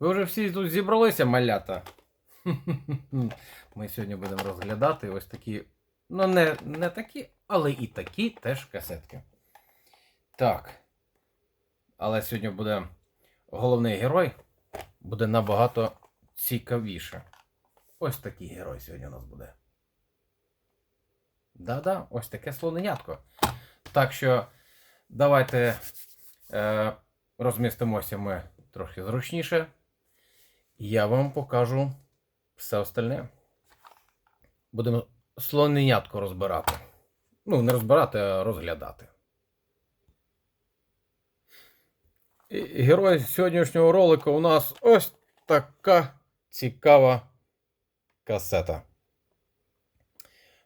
Ви вже всі тут зібралися, малята. Ми сьогодні будемо розглядати ось такі, ну не, не такі, але і такі теж касетки. Так. Але сьогодні буде головний герой, буде набагато цікавіше. Ось такий герой сьогодні у нас буде. Да-да, ось таке слоненятко. Так що давайте е, розмістимося ми трохи зручніше. Я вам покажу все остальне. Будемо слоненятко розбирати. Ну, не розбирати, а розглядати. І Герой сьогоднішнього ролика у нас ось така цікава касета.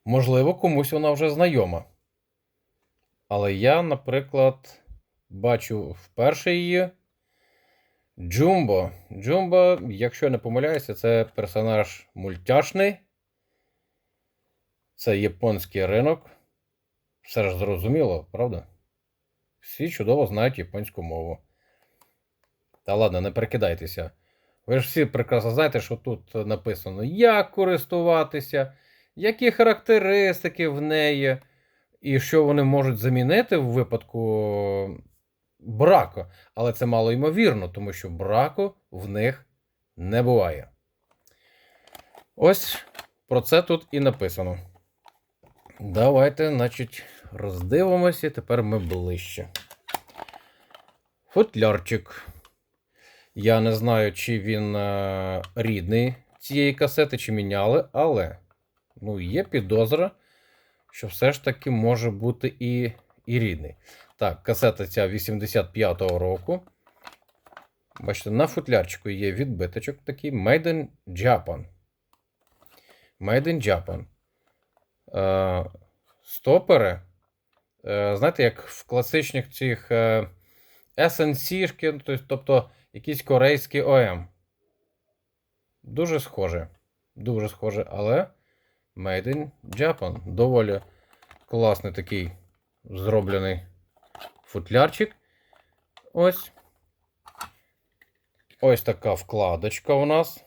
Можливо, комусь вона вже знайома. Але я, наприклад, бачу вперше її. Джумбо. Джумбо, якщо я не помиляюся, це персонаж мультяшний. Це японський ринок. Все ж зрозуміло, правда? Всі чудово знають японську мову. Та ладно, не перекидайтеся. Ви ж всі прекрасно знаєте, що тут написано, як користуватися, які характеристики в неї, і що вони можуть замінити в випадку браку. Але це мало ймовірно, тому що браку в них не буває. Ось про це тут і написано. Давайте, значить, роздивимося. Тепер ми ближче. Футлярчик. Я не знаю, чи він е, рідний цієї касети, чи міняли, але ну, є підозра, що все ж таки може бути і, і рідний. Так, касета ця 85-го року. Бачите, на футлярчику є відбиточок такий Made in Japan. Made in Japan. Е, стопери. Е, знаєте, як в класичних цих е, SNC, тобто якісь корейські ОМ. Дуже схоже. Дуже схоже, але Made in Japan. Доволі класний такий зроблений футлярчик. Ось. Ось така вкладочка у нас.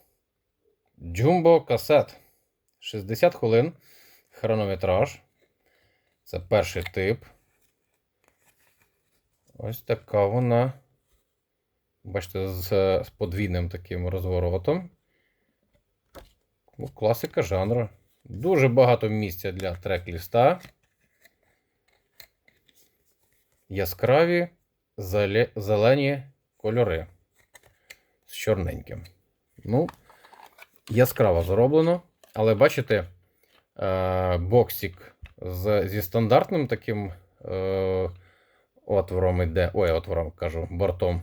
Jumbo касет. 60 хвилин. Хронометраж. Це перший тип. Ось така вона. Бачите, з, з подвійним таким розворотом. Ну, класика жанру. Дуже багато місця для трек-ліста. Яскраві зелені кольори з чорненьким. Ну, яскраво зроблено. Але бачите, е, боксик зі стандартним таким е, отвором іде. Ой, отвором кажу, бортом.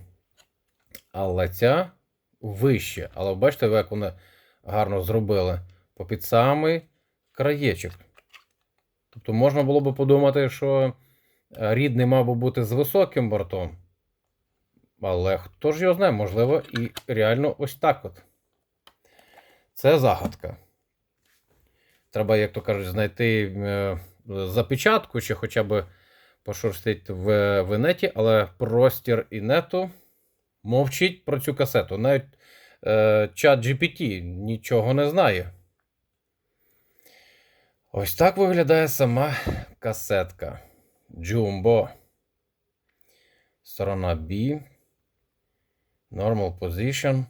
Але ця вище. Але бачите, як вони гарно зробили попід самий краєчок. Тобто можна було би подумати, що рідний мав би бути з високим бортом. Але хто ж його знає, можливо, і реально ось так от. Це загадка. Треба, як то кажуть, знайти е, запечатку чи хоча б пошурстити в, в інеті, але простір інету мовчить про цю касету. Навіть е, чат GPT нічого не знає. Ось так виглядає сама касетка. Jumbo. Сторона B. Normal position.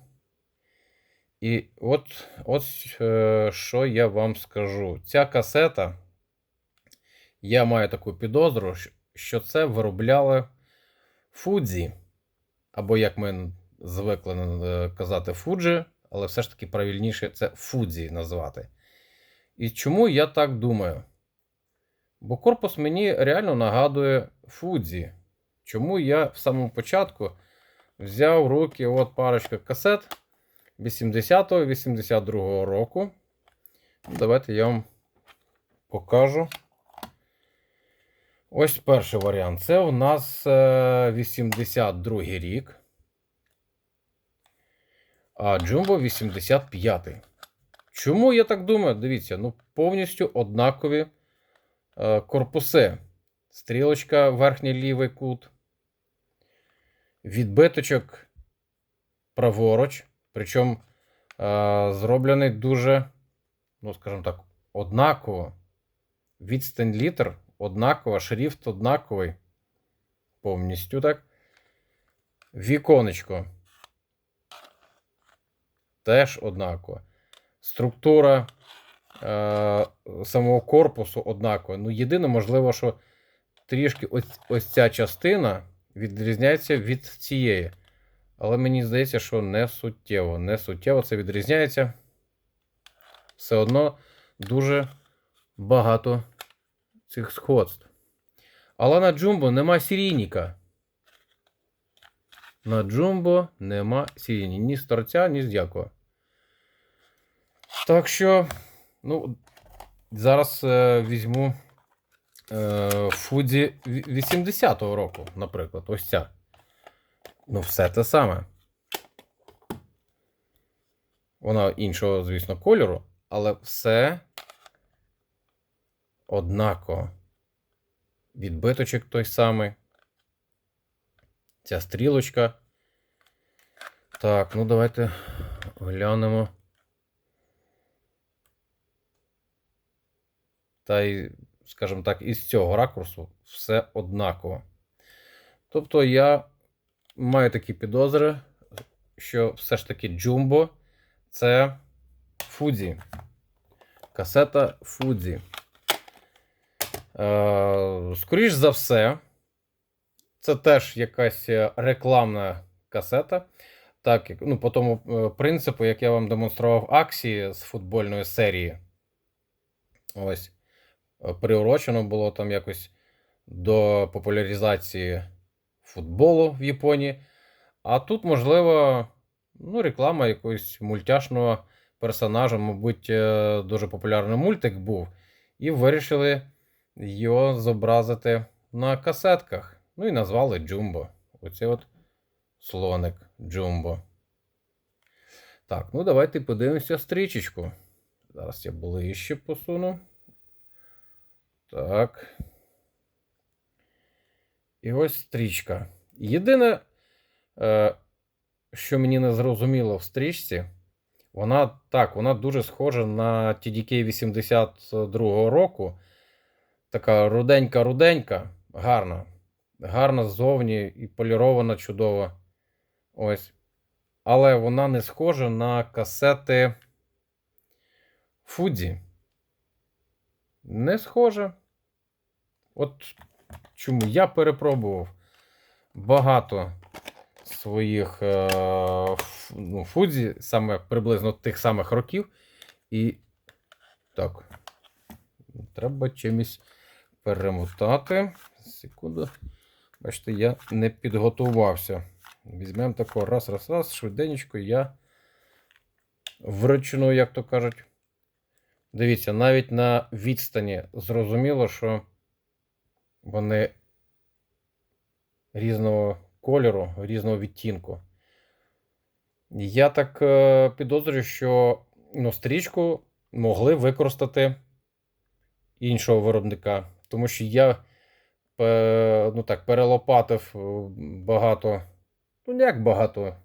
І от, от е, що я вам скажу. Ця касета, я маю таку підозру, що це виробляли Fuji. Або, як ми звикли е, казати, Fuji, але все ж таки правильніше це Fuji назвати. І чому я так думаю? Бо корпус мені реально нагадує Fuji. Чому я в самому початку взяв в руки от парочка касет 80-82 року. Давайте я вам покажу. Ось перший варіант. Це у нас е, 82 рік. А Jumbo 85. Чому я так думаю? Дивіться, ну повністю однакові е, корпуси. Стрілочка, верхній лівий кут. Відбиточок праворуч. Причому е, зроблений дуже, ну, скажімо так, однаково. Відстань літер однакова, шрифт однаковий. Повністю так. Віконечко. Теж однаково. Структура е, самого корпусу однакова. Ну, єдине, можливо, що трішки ось, ось ця частина відрізняється від цієї. Але мені здається, що не суттєво. Не суттєво це відрізняється. Все одно дуже багато цих сходств. Але на Джумбо нема серійника. На Джумбо нема сіріні. Ні з торця, ні з дякова. Так що, ну, зараз е, візьму е, Фуді 80-го року, наприклад. Ось ця. Ну, все те саме. Вона іншого, звісно, кольору, але все однаково. Відбиточок той самий. Ця стрілочка. Так, ну давайте глянемо. Та й, скажімо так, із цього ракурсу все однаково. Тобто я маю такі підозри, що все ж таки Jumbo це Фудзі. Касета Фудзі. Е, скоріш за все, це теж якась рекламна касета. Так, ну, по тому е, принципу, як я вам демонстрував акції з футбольної серії. Ось. Е, Приурочено було там якось до популяризації футболу в Японії. А тут, можливо, ну, реклама якогось мультяшного персонажа, мабуть, е, дуже популярний мультик був. І вирішили його зобразити на касетках. Ну і назвали Джумбо. Оце от слоник Джумбо. Так, ну давайте подивимося стрічечку. Зараз я ближче посуну. Так. І ось стрічка. Єдине, е, що мені не зрозуміло в стрічці, вона так, вона дуже схожа на TDK 82-го року. Така руденька-руденька, гарна. Гарна ззовні і полірована чудово. Ось. Але вона не схожа на касети Фудзі. Не схожа. От чому я перепробував багато своїх е, ну, фудзі, саме приблизно тих самих років. І так. Треба чимось перемотати. Секунду. Бачите, я не підготувався. Візьмемо тако раз, раз, раз, швиденько я вручну, як то кажуть. Дивіться, навіть на відстані зрозуміло, що вони різного кольору, різного відтінку. Я так е, підозрюю, що ну, стрічку могли використати іншого виробника. Тому що я ну, так, перелопатив е, багато, ну як багато,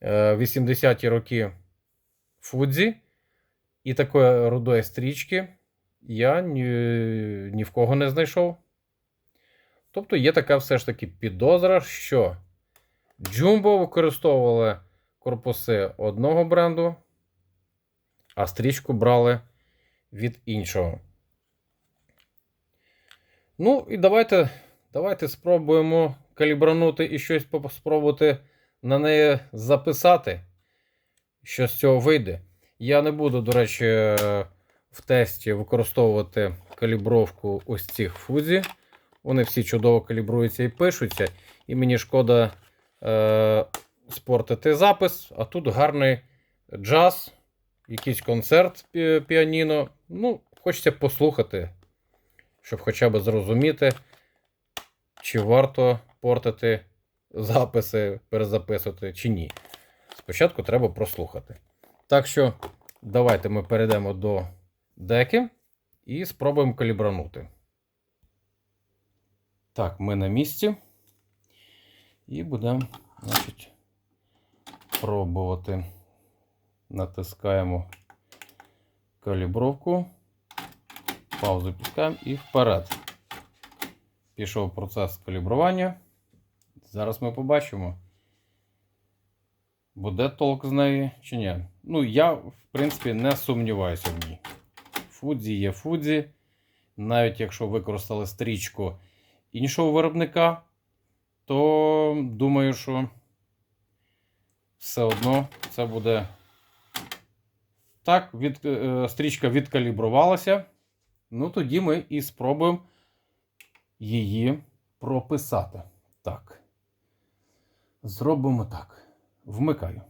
е, 80-ті роки Фудзі. І такої рудої стрічки я ні, ні в кого не знайшов. Тобто є така все ж таки підозра, що Jumbo використовували корпуси одного бренду, а стрічку брали від іншого. Ну, і давайте, давайте спробуємо калібранути і щось спробувати на неї записати, що з цього вийде. Я не буду, до речі, е, в тесті використовувати калібровку ось цих фузі. Вони всі чудово калібруються і пишуться. І мені шкода е, спортити запис, а тут гарний джаз, якийсь концерт пі- піаніно. Ну, хочеться послухати, щоб хоча б зрозуміти, чи варто портити записи, перезаписувати, чи ні. Спочатку треба прослухати. Так що, давайте ми перейдемо до деки і спробуємо калібранути. Так, ми на місці. І будемо, значить, спробувати. Натискаємо калібровку, паузу пускаємо і вперед. Пішов процес калібрування. Зараз ми побачимо, буде толк з неї чи ні. Ну, я, в принципі, не сумніваюся в ній. Фудзі є Фудзі. Навіть якщо використали стрічку іншого виробника, то думаю, що все одно це буде. Так, від, е, стрічка відкалібрувалася. Ну, тоді ми і спробуємо її прописати. Так. Зробимо так. Вмикаю.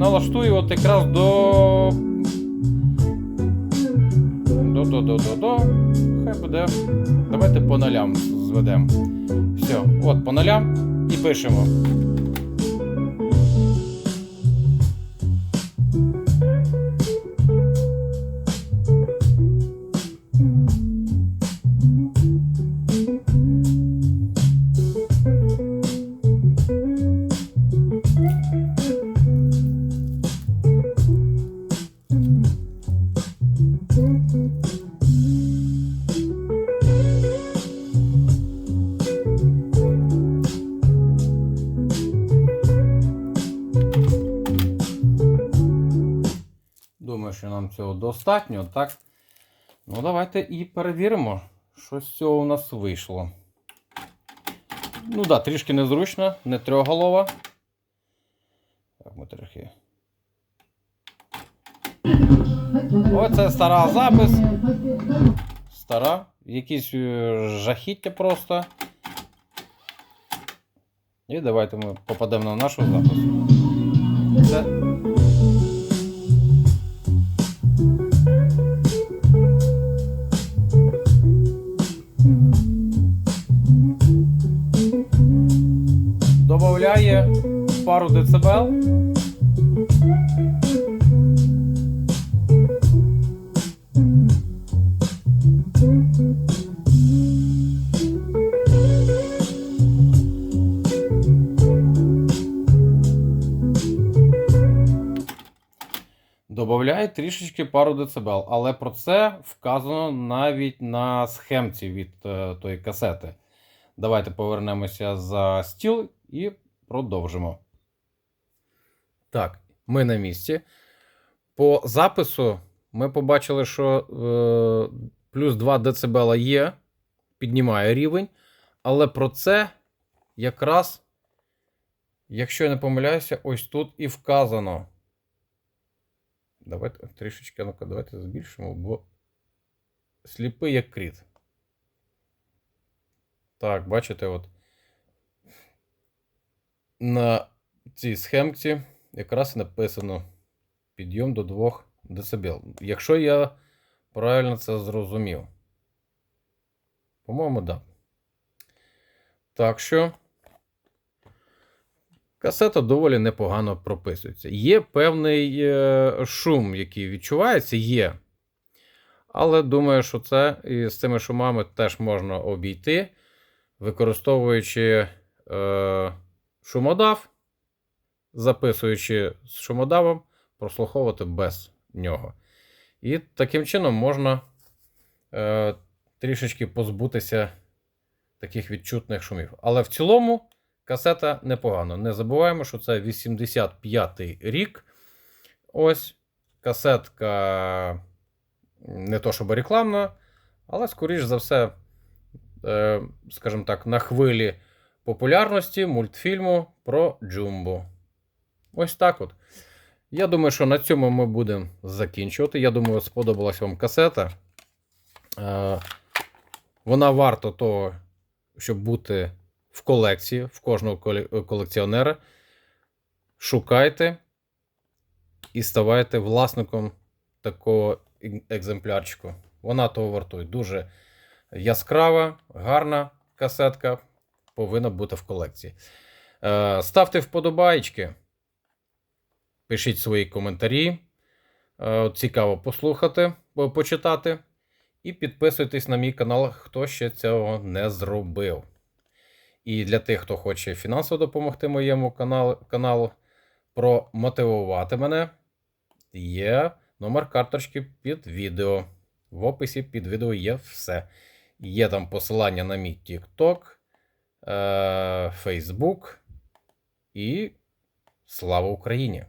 Налаштую от якраз до. До, до, до, до, до. Хай буде. Давайте по нулям зведемо. Все, от по нулям і пишемо. Що нам цього достатньо, так? Ну, давайте і перевіримо, що з цього у нас вийшло. Ну так, да, трішки незручно, не трьохголова. Так, ми трохи. Оце стара запис. Стара. Якісь е, жахіття просто. І давайте ми попадемо на нашу запис. Це Добавляє пару децибел. Добавляє трішечки пару децибел, але про це вказано навіть на схемці від е, тої касети. Давайте повернемося за стіл і продовжимо. Так, ми на місці. По запису ми побачили, що е, плюс 2 дБ є, піднімає рівень. Але про це якраз, якщо я не помиляюся, ось тут і вказано. Давайте трішечки, ну-ка, давайте збільшимо, бо сліпий як кріт. Так, бачите, от на цій схемці якраз написано підйом до 2 дБ. Якщо я правильно це зрозумів. По-моєму, так. Да. Так що касета доволі непогано прописується. Є певний е, шум, який відчувається, є. Але думаю, що це і з цими шумами теж можна обійти використовуючи е, шумодав, записуючи з шумодавом, прослуховувати без нього. І таким чином можна е, трішечки позбутися таких відчутних шумів. Але в цілому касета непогано. Не забуваємо, що це 85-й рік. Ось касетка не то щоб рекламна, але, скоріш за все, Е, скажімо так, на хвилі популярності мультфільму про Джумбо. Ось так от. Я думаю, що на цьому ми будемо закінчувати. Я думаю, сподобалась вам касета. Е, вона варта того, щоб бути в колекції в кожного колекціонера. Шукайте і ставайте власником такого екземплярчику. Вона того вартує. Дуже яскрава, гарна касетка повинна бути в колекції. Е, ставте вподобайки, пишіть свої коментарі. Е, цікаво послухати, почитати. І підписуйтесь на мій канал, хто ще цього не зробив. І для тих, хто хоче фінансово допомогти моєму каналу, каналу промотивувати мене, є номер карточки під відео. В описі під відео є все. Є там посилання на мій TikTok, е, Facebook і слава Україні!